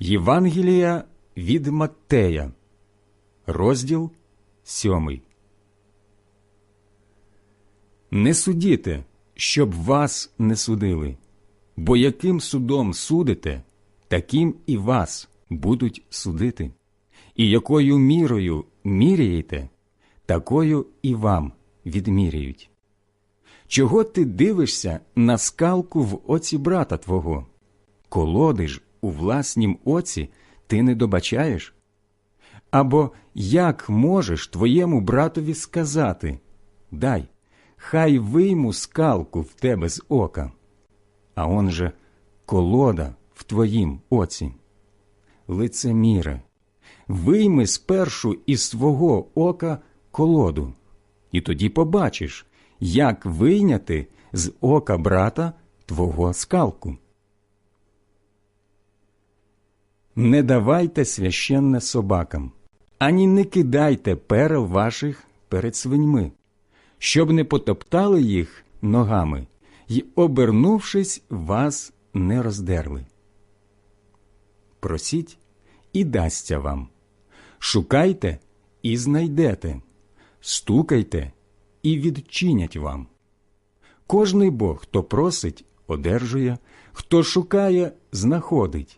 Євангелія від Маттея, розділ сьомий. Не судіте, щоб вас не судили, бо яким судом судите, таким і вас будуть судити, і якою мірою міряєте, такою і вам відміряють. Чого ти дивишся на скалку в оці брата твого? Колоди ж у власнім оці ти не добачаєш? Або як можеш твоєму братові сказати Дай, хай вийму скалку в тебе з ока, а он же колода в твоїм оці. Лицеміре, вийми спершу із свого ока колоду, і тоді побачиш, як вийняти з ока брата твого скалку. Не давайте священне собакам, ані не кидайте перел ваших перед свиньми, щоб не потоптали їх ногами й, обернувшись, вас не роздерли. Просіть і дасться вам, шукайте і знайдете, стукайте і відчинять вам. Кожний Бог, хто просить, одержує, хто шукає, знаходить,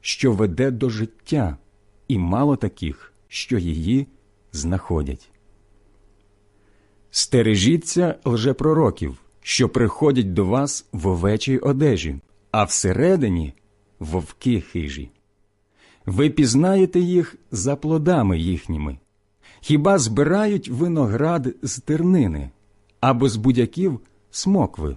що веде до життя, і мало таких, що її знаходять. Стережіться лжепророків, що приходять до вас в овечій одежі, а всередині вовки хижі. Ви пізнаєте їх за плодами їхніми. Хіба збирають виноград з тернини або з будяків смокви?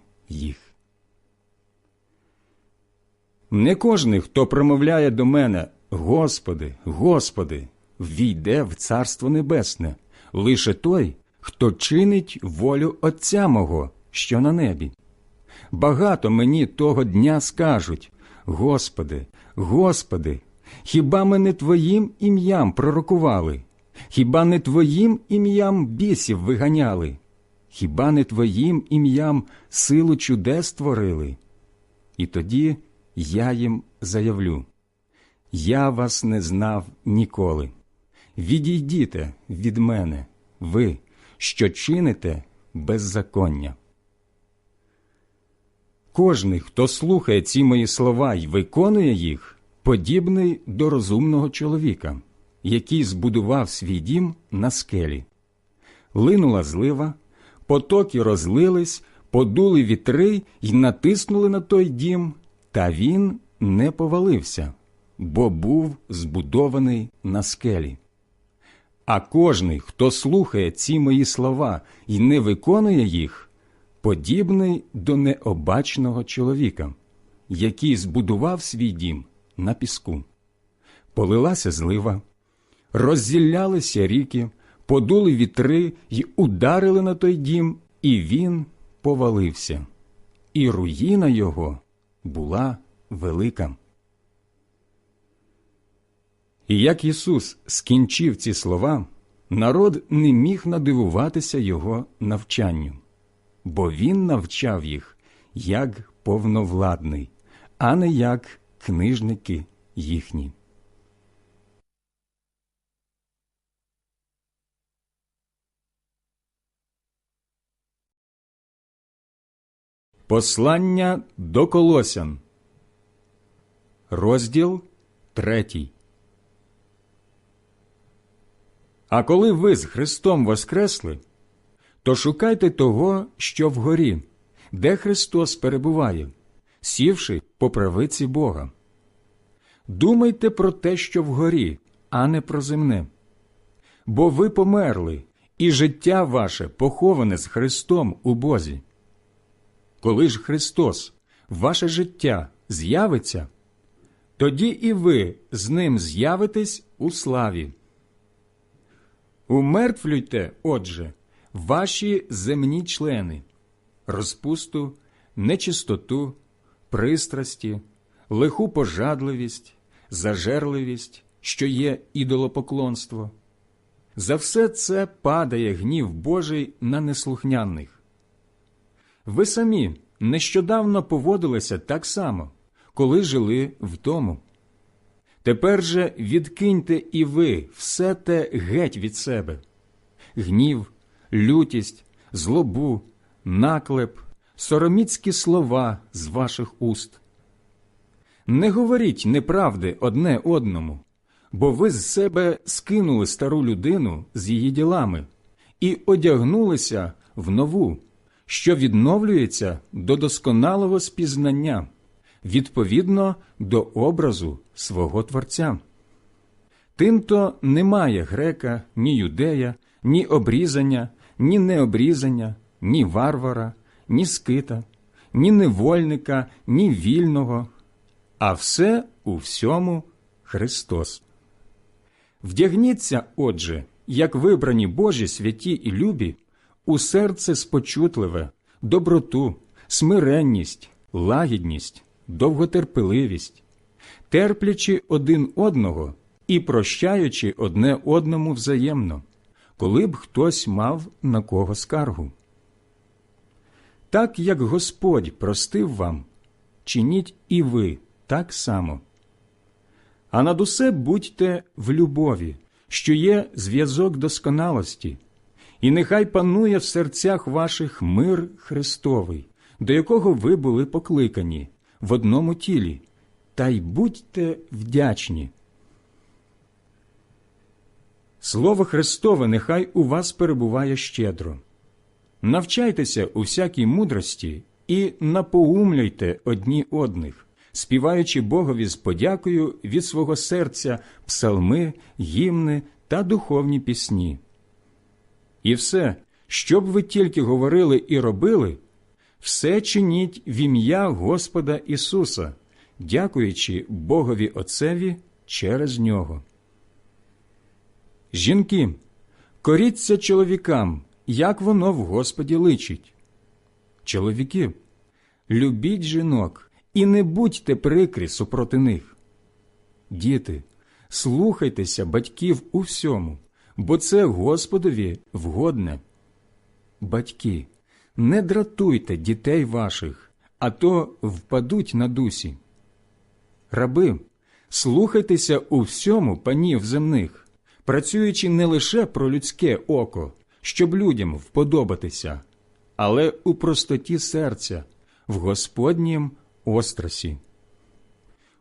їх. Не кожний, хто промовляє до мене Господи, Господи, війде в Царство Небесне, лише той, хто чинить волю Отця мого, що на небі. Багато мені того дня скажуть Господи, Господи, хіба ми не Твоїм ім'ям пророкували? Хіба не Твоїм ім'ям бісів виганяли? Хіба не Твоїм ім'ям силу чудес творили? І тоді я їм заявлю Я вас не знав ніколи. Відійдіте від мене, ви, що чините беззаконня. Кожний, хто слухає ці мої слова і виконує їх, подібний до розумного чоловіка, який збудував свій дім на скелі. Линула злива, потоки розлились, подули вітри й натиснули на той дім, та він не повалився, бо був збудований на скелі. А кожний, хто слухає ці мої слова і не виконує їх, подібний до необачного чоловіка, який збудував свій дім на піску. Полилася злива, роззіллялися ріки, подули вітри й ударили на той дім, і він повалився, і руїна його була велика. І як Ісус скінчив ці слова, народ не міг надивуватися Його навчанню, бо Він навчав їх як повновладний, а не як книжники їхні. Послання до Колосян, розділ третій. А коли ви з Христом воскресли, то шукайте того, що вгорі, де Христос перебуває, сівши по правиці Бога. Думайте про те, що вгорі, а не про земне. Бо ви померли, і життя ваше поховане з Христом у Бозі. Коли ж Христос, ваше життя, з'явиться, тоді і ви з ним з'явитесь у славі. Умертвлюйте, отже, ваші земні члени, розпусту, нечистоту, пристрасті, лиху пожадливість, зажерливість, що є ідолопоклонство. За все це падає гнів Божий на неслухняних. Ви самі нещодавно поводилися так само, коли жили в тому. Тепер же відкиньте і ви все те геть від себе гнів, лютість, злобу, наклеп, сороміцькі слова з ваших уст. Не говоріть неправди одне одному, бо ви з себе скинули стару людину з її ділами і одягнулися в нову, що відновлюється до досконалого спізнання відповідно до образу свого Творця. Тимто немає грека, ні юдея, ні обрізання, ні необрізання, ні варвара, ні скита, ні невольника, ні вільного, а все у всьому Христос. Вдягніться, отже, як вибрані Божі святі і любі, у серце спочутливе, доброту, смиренність, лагідність, довготерпеливість, терплячи один одного і прощаючи одне одному взаємно, коли б хтось мав на кого скаргу. Так як Господь простив вам, чиніть і ви так само. А над усе будьте в любові, що є зв'язок досконалості, і нехай панує в серцях ваших мир Христовий, до якого ви були покликані в одному тілі, та й будьте вдячні. Слово Христове нехай у вас перебуває щедро. Навчайтеся у всякій мудрості і напоумляйте одні одних, співаючи Богові з подякою від свого серця псалми, гімни та духовні пісні. І все, що б ви тільки говорили і робили, все чиніть в ім'я Господа Ісуса, дякуючи Богові Отцеві через нього. Жінки, коріться чоловікам, як воно в Господі личить. Чоловіки, любіть жінок і не будьте прикрі супроти них. Діти, слухайтеся батьків у всьому, бо це Господові вгодне. Батьки, не дратуйте дітей ваших, а то впадуть на дусі. Раби, слухайтеся у всьому панів земних, працюючи не лише про людське око, щоб людям вподобатися, але у простоті серця, в Господнім острасі.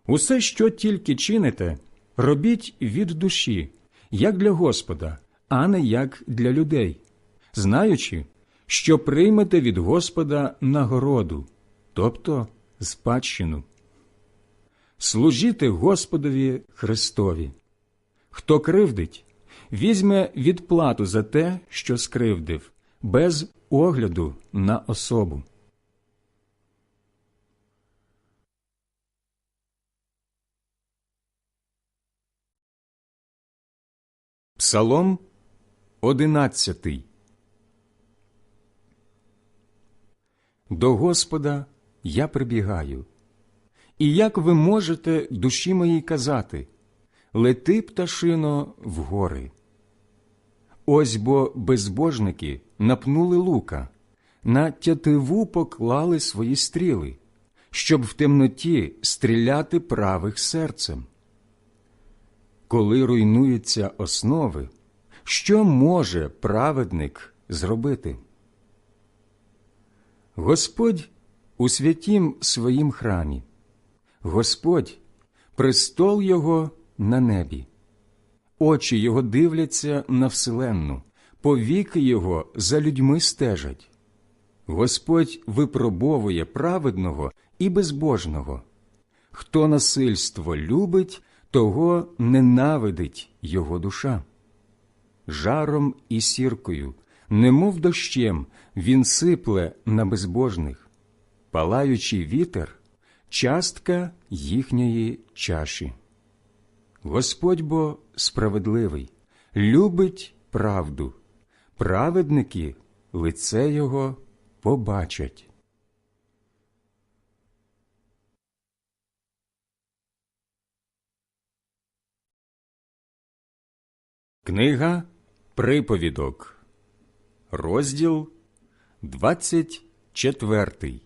Усе, що тільки чините, робіть від душі, як для Господа, а не як для людей, знаючи, що приймете від Господа нагороду, тобто спадщину. Служіте Господові Христові. Хто кривдить, візьме відплату за те, що скривдив, без огляду на особу. Псалом одинадцятий До Господа я прибігаю. І як ви можете душі моїй казати лети пташино в гори. Ось бо безбожники напнули лука, на тятиву поклали свої стріли, щоб в темноті стріляти правих серцем. Коли руйнуються основи, що може праведник зробити? Господь у святім своїм храмі, Господь престол Його на небі, очі Його дивляться на вселенну, повіки Його за людьми стежать. Господь випробовує праведного і безбожного. Хто насильство любить, того ненавидить його душа. Жаром і сіркою, немов дощем, він сипле на безбожних, палаючий вітер частка їхньої чаші. Господь бо справедливий, любить правду, праведники лице Його побачать. Книга Приповідок, розділ 24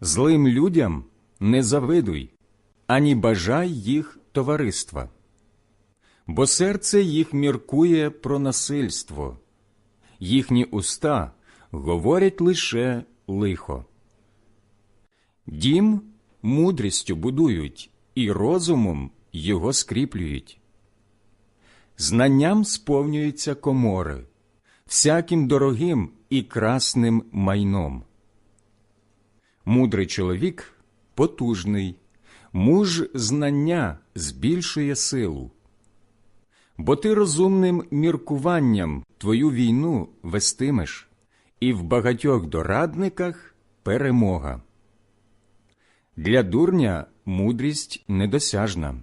Злим людям не завидуй, ані бажай їх товариства, бо серце їх міркує про насильство, їхні уста говорять лише лихо. Дім мудрістю будують і розумом його скріплюють. Знанням сповнюються комори, всяким дорогим і красним майном. Мудрий чоловік потужний, муж знання збільшує силу. Бо ти розумним міркуванням твою війну вестимеш, і в багатьох дорадниках перемога. Для дурня мудрість недосяжна,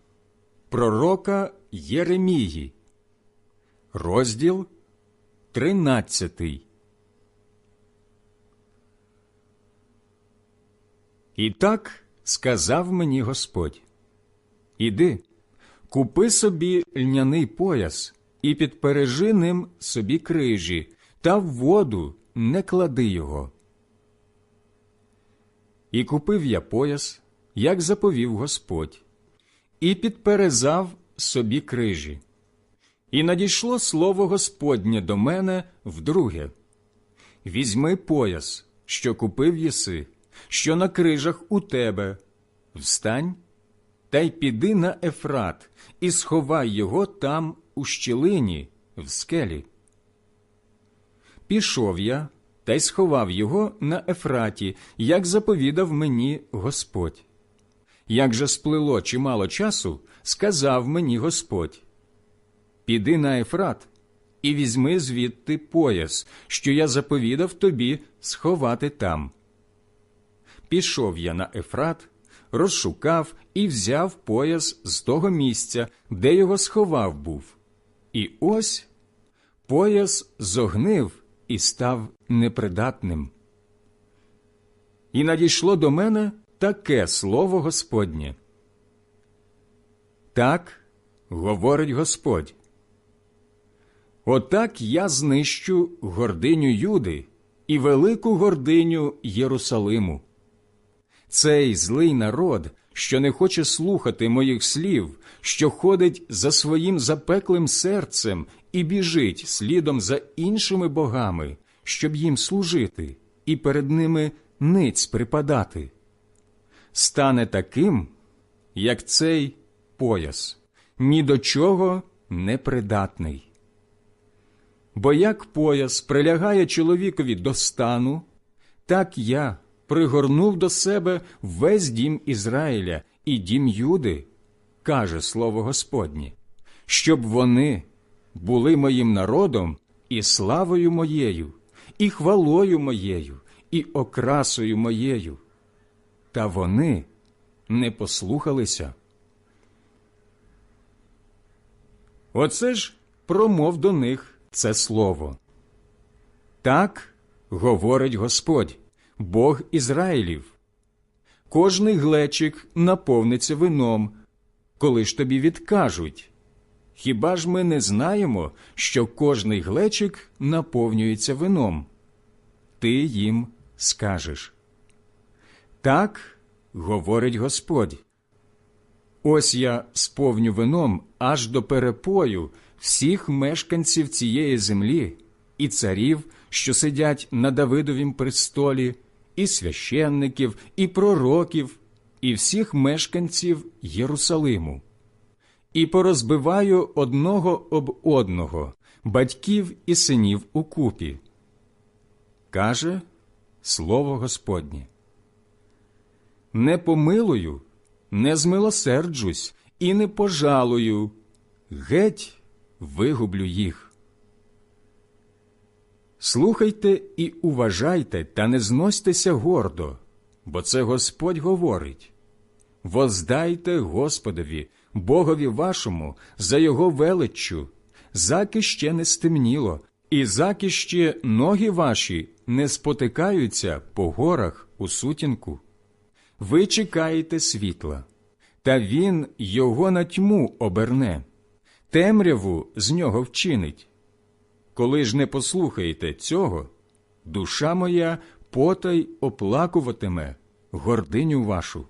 Пророка Єремії, розділ тринадцятий. І так сказав мені Господь Іди, купи собі льняний пояс і підпережи ним собі крижі, та в воду не клади його. І купив я пояс, як заповів Господь, і підперезав собі крижі. І надійшло слово Господнє до мене вдруге Візьми пояс, що купив єси, що на крижах у тебе, встань та й піди на Ефрат, і сховай його там у щілині, в скелі. Пішов я та й сховав його на Ефраті, як заповідав мені Господь. Як же сплило чимало часу, сказав мені Господь Піди на Ефрат і візьми звідти пояс, що я заповідав тобі сховати там. Пішов я на Ефрат, розшукав і взяв пояс з того місця, де його сховав був. І ось пояс зогнив і став непридатним. І надійшло до мене таке слово Господнє. Так говорить Господь. Отак я знищу гординю Юди і велику гординю Єрусалиму. Цей злий народ, що не хоче слухати моїх слів, що ходить за своїм запеклим серцем і біжить слідом за іншими богами, щоб їм служити, і перед ними ниць припадати, стане таким, як цей пояс, ні до чого не придатний. Бо як пояс прилягає чоловікові до стану, так я пригорнув до себе весь дім Ізраїля і дім Юди, каже слово Господнє, щоб вони були моїм народом і славою моєю, і хвалою моєю, і окрасою моєю. Та вони не послухалися. Оце ж промов до них це слово. Так говорить Господь, Бог Ізраїлів. Кожний глечик наповниться вином, коли ж тобі відкажуть. Хіба ж ми не знаємо, що кожний глечик наповнюється вином? Ти їм скажеш. Так говорить Господь. Ось я сповню вином аж до перепою всіх мешканців цієї землі і царів, що сидять на Давидовім престолі, і священників, і пророків, і всіх мешканців Єрусалиму, і порозбиваю одного об одного, батьків і синів у купі. Каже слово Господнє. Не помилую, не змилосерджусь і не пожалую, геть вигублю їх. Слухайте і уважайте, та не зносьтеся гордо, бо це Господь говорить. Воздайте Господові, Богові вашому, за його величчю, заки ще не стемніло, і заки ще ноги ваші не спотикаються по горах у сутінку. Ви чекаєте світла, та він його на тьму оберне, темряву з нього вчинить. Коли ж не послухаєте цього, душа моя потай оплакуватиме гординю вашу.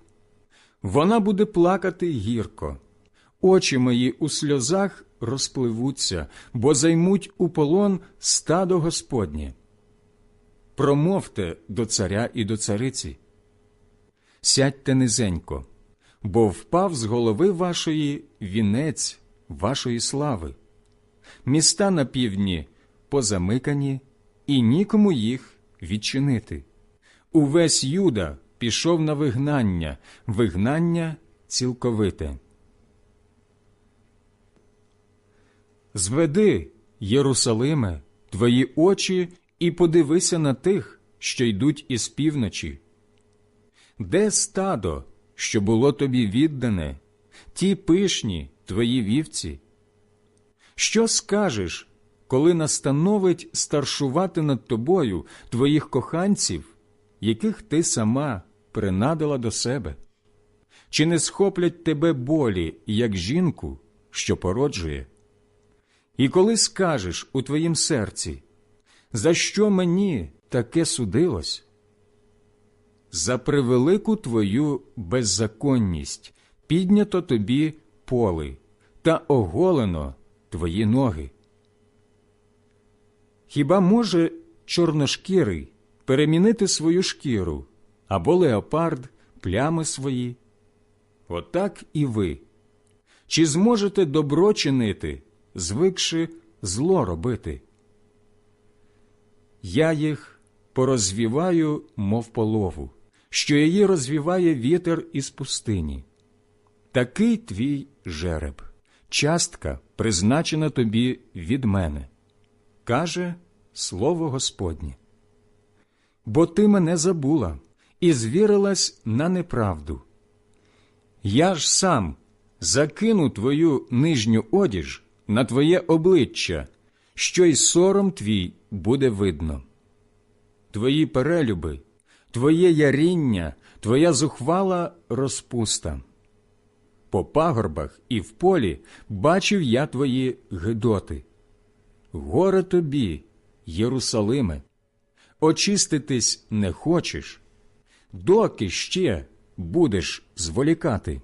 Вона буде плакати гірко, очі мої у сльозах розпливуться, бо займуть у полон стадо Господнє. Промовте до царя і до цариці. Сядьте низенько, бо впав з голови вашої вінець вашої слави. Міста на півдні позамикані, і нікому їх відчинити. Увесь Юда пішов на вигнання, вигнання цілковите. Зведи, Єрусалиме, твої очі і подивися на тих, що йдуть із півночі. Де стадо, що було тобі віддане, ті пишні твої вівці? Що скажеш, коли настановить старшувати над тобою твоїх коханців, яких ти сама принадила до себе? Чи не схоплять тебе болі, як жінку, що породжує? І коли скажеш у твоїм серці, за що мені таке судилось? За превелику твою беззаконність піднято тобі поли та оголено твої ноги. Хіба може чорношкірий перемінити свою шкіру або леопард плями свої? Отак і ви. Чи зможете добро чинити, звикши зло робити? Я їх порозвіваю, мов полову, що її розвіває вітер із пустині. Такий твій жереб, частка призначена тобі від мене каже слово Господнє. Бо ти мене забула і звірилась на неправду. Я ж сам закину твою нижню одіж на твоє обличчя, що й сором твій буде видно. Твої перелюби, твоє яріння, твоя зухвала розпуста. По пагорбах і в полі бачив я твої гидоти. Горе тобі, Єрусалиме, очиститись не хочеш, доки ще будеш зволікати?